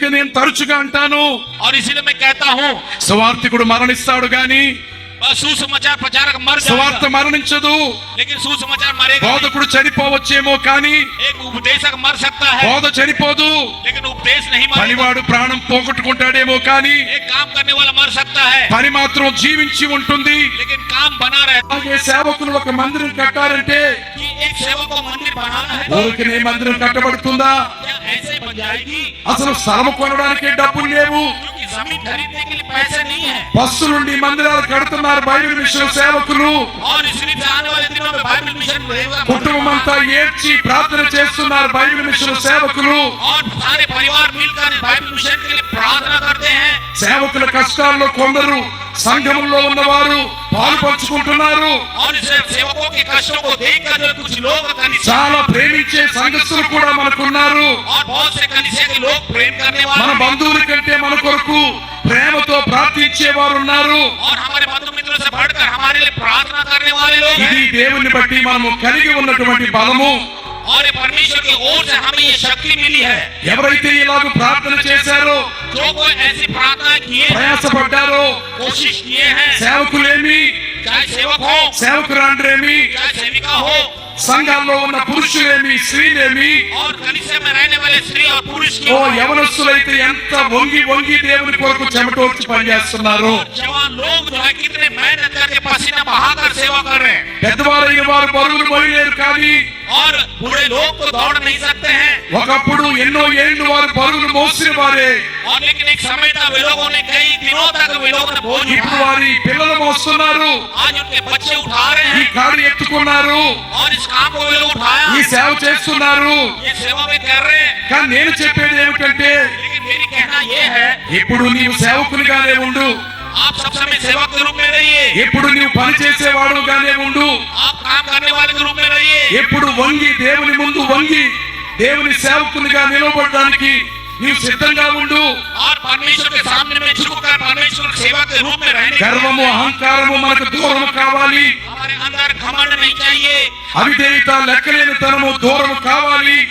అందుకే నేను తరచుగా అంటాను और इसीलिए मैं कहता हूँ సువార్థికుడు మరణిస్తాడు గాని सुसमाचार प्रचारक मर సువార్త जाएगा మరణించదు लेकिन सुसमाचार मरेगा नहीं। బోధకుడు చనిపోవచ్చేమో కానీ एक उपदेशक मर सकता है బోధ చనిపోదు लेकिन उपदेश नहीं मरेगा పనివాడు ప్రాణం పోగొట్టుకుంటాడేమో కానీ एक काम करने वाला मर सकता है పని మాత్రం జీవించి ఉంటుంది लेकिन काम बना रहता అలాగే సేవకులు ఒక మందిరం కట్టారంటే है कि एक सेवक को मंदिर बनाना है ఊరికనే మందిరం కట్టబడుతుందా क्या ऐसे बन जाएगी అసలు స్థలం కొనడానికి డబ్బులు లేవు। బస్సు నుండి మందిరాలు కడుతున్నారు బైబిల్ మిషన్ సేవకులు। కుటుంబం అంతా ఏడ్చి ప్రార్థన చేస్తున్నారు బైబిల్ మిషన్ సేవకులు। సేవకుల కష్టాల్లో కొందరు సంఘంలో ఉన్నవారు పాలు పంచుకుంటున్నారు. చాలా ప్రేమించే సంఘస్థులు కూడా మనకున్నారు. మన బంధువుల కంటే మన కొరకు ప్రేమతో ప్రార్థించే వారు ఉన్నారు. దేవుని బట్టి మనము కలిగి ఉన్నటువంటి బలము. और ये परमेश्वर की ओर से हमें ये शक्ति मिली है ఎవరైతే ఇలాగ ప్రార్థన చేశారో जो कोई ऐसी प्रार्थना किए हैं ప్రయాసపడ్డారో कोशिश किए हैं సేవకులేమి चाहे सेवक हो సేవకురాండ్రేమి चाहे सेविका हो సంఘాల్లో ఉన్న పురుషులేమి స్త్రీలేమి और कनिष्ठ में रहने वाले ఓ యవనస్తులైతే ఎంత వంగి వంగి దేవుని కొరకు చెమటోర్చి పనిచేస్తున్నారు. పెద్దవారైన వారు బరువులు మోయలేరు కానీ ఒకప్పుడు ఎన్నో ఏళ్ళు వారు బరువులు మోసిన వారే. ఇప్పుడు వారి పిల్లలు మోస్తున్నారు. ఈ కారు ఎత్తుకున్నారు. ఈ సేవ చేస్తున్నారు. కానీ నేను చెప్పేది ఏమిటంటే ఇప్పుడు నీవు సేవకునిగానే ఉండు. ఇప్పుడు నీవు పని చేసేవాడుగానే ఉండు. ఇప్పుడు వంగి దేవుని ముందు వంగి దేవుని సేవకునిగా నిలబడడానికి నీవు సిద్ధంగా ఉండు. గర్వము అహంకారము మనకు దూరం కావాలి. అవిధేయత లెక్కలేని తనము దూరం కావాలి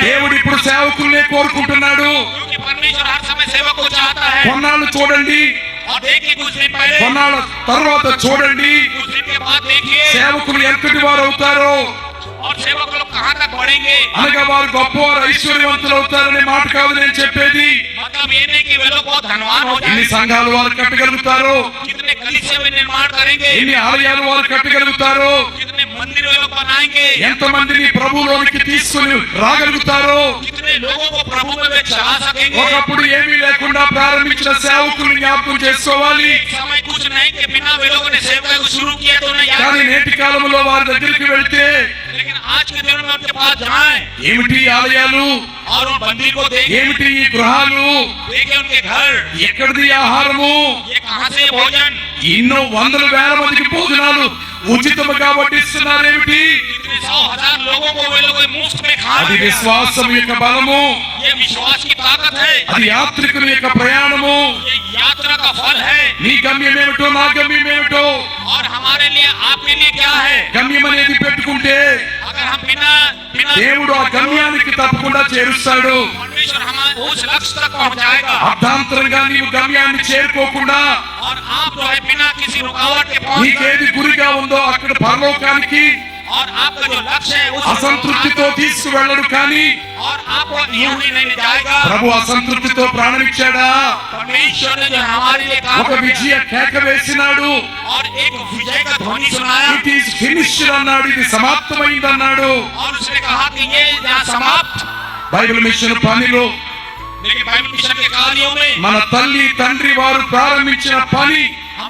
దేవుడు ఇప్పుడు సేవకుల్నే కోరుకుంటున్నాడు। కొన్నాళ్ళు చూడండి। కొన్నాళ్ళ తర్వాత చూడండి। సేవకులు ఎంతటి వారు అవుతారో। అనగా వారు గొప్పవారు ఐశ్వర్యవంతులు అవుతారనే మాట కాదు నేను చెప్పేది। ఎన్ని సంఘాలు వారు కట్టగలుగుతారు? ఎన్ని ఆలయాలు వారు కట్టగలుగుతారు? ఎంత మందిని ప్రభులోనికి తీసుకుని రాగలుగుతారు? ఒకప్పుడు ఏమీ లేక లేకుండా ప్రారంభించిన సేవకులు జ్ఞాపకం చేసుకోవాలి. కానీ నేటి కాలంలో వారి దగ్గరికి వెళ్తే ఏమిటి ఆలయాలు? ఏమిటి గృహాలు? ఎక్కడిది ఆహారము? ఎన్నో వందల వేల మందికి భోజనాలు ఉచితం కాబట్టి ఇస్తున్నారు ఏమిటి कितने सौ हजार लोगों को वे लोग मुफ्त में खा అది रहे हैं విశ్వాసం యొక్క బలము ये विश्वास की ताकत है అది యాత్రికుల యొక్క ప్రయాణము ये यात्रा का फल है నీ గమ్యం ఏమిటో నా గమ్యం ఏమిటో और हमारे लिए आपके लिए क्या है గమ్యం అనేది పెట్టుకుంటే अगर हम बिना बिना దేవుడు ఆ గమ్యానికి తప్పకుండా చేరుస్తాడు परमेश्वर हमारे उस लक्ष्य तक पहुंचाएगा అర్థాంతరంగా నీవు గమ్యాన్ని చేరుకోకుండా और आप जो है बिना किसी रुकावट के पहुंच నీకేది గురిగా ఉందో అక్కడ పరలోకానికి అసంతృప్తితో తీసుకువెళ్ళడు కానీ ప్రభు అసంతృప్తితో ప్రాణమిచ్చాడా? ఒక విజయ కేక వేసినాడు। అన్నాడు ఇది సమాప్తమైంది అన్నాడు బైబిల్ మిషన్ పనిలో మన తల్లి తండ్రి వారు ప్రారంభించిన పని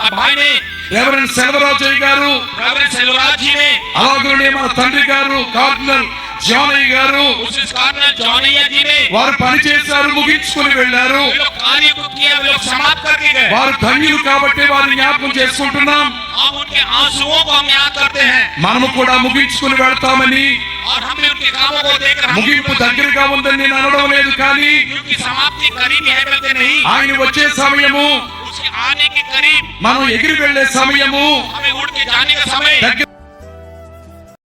అబ్బాయిని రెవరెండ్ సెల్వరాజయ్య గారు రెవరెండ్ సెల్వరాజీని అలాగే మన తండ్రి గారు కార్డినల్ జానయ్య గారు వారు పని చేశారు ముగించుకుని వెళ్ళారు. వారు ధన్యులు కాబట్టి వారిని జ్ఞాపకం చేసుకుంటున్నాం. మనము కూడా ముగించుకుని వెళ్తామని. ముగింపు దగ్గరగా ఉందని నేను అనడం లేదు కానీ ఆయన వచ్చే సమయము మనం ఎగిరి వెళ్ళే సమయము దగ్గర